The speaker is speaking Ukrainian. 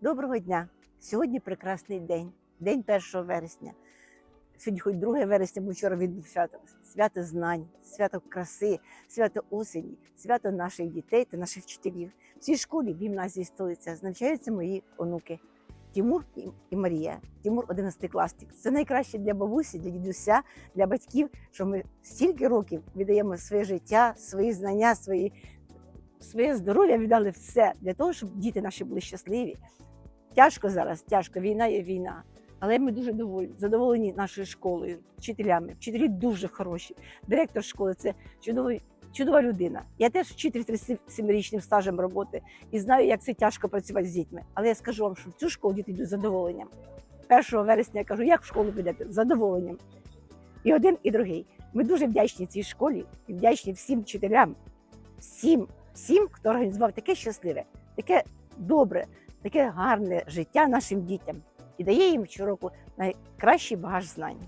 Доброго дня! Сьогодні прекрасний день, день 1 вересня. Сьогодні хоч 2 вересня, бо вчора відбув свято. Свято знань, свято краси, свято осені, свято наших дітей та наших вчителів. В цій школі в гімназії столиця навчаються мої онуки Тимур і- Марія. Тимур 11 класник. Це найкраще для бабусі, для дідуся, для батьків, що ми стільки років віддаємо своє життя, свої знання, свої, своє здоров'я віддали все для того, щоб діти наші були щасливі. Тяжко зараз, тяжко, війна є війна. Але ми дуже доволі, задоволені нашою школою, вчителями. Вчителі дуже хороші. Директор школи це чудовий, чудова людина. Я теж вчитель 37-річним стажем роботи і знаю, як це тяжко працювати з дітьми. Але я скажу вам, що в цю школу діти йдуть з задоволенням. 1 вересня я кажу, як в школу підете? З задоволенням. І один, і другий. Ми дуже вдячні цій школі і вдячні всім вчителям, всім, всім, хто організував таке щасливе, таке добре, таке гарне життя нашим дітям і дає їм щороку найкращий багаж знань.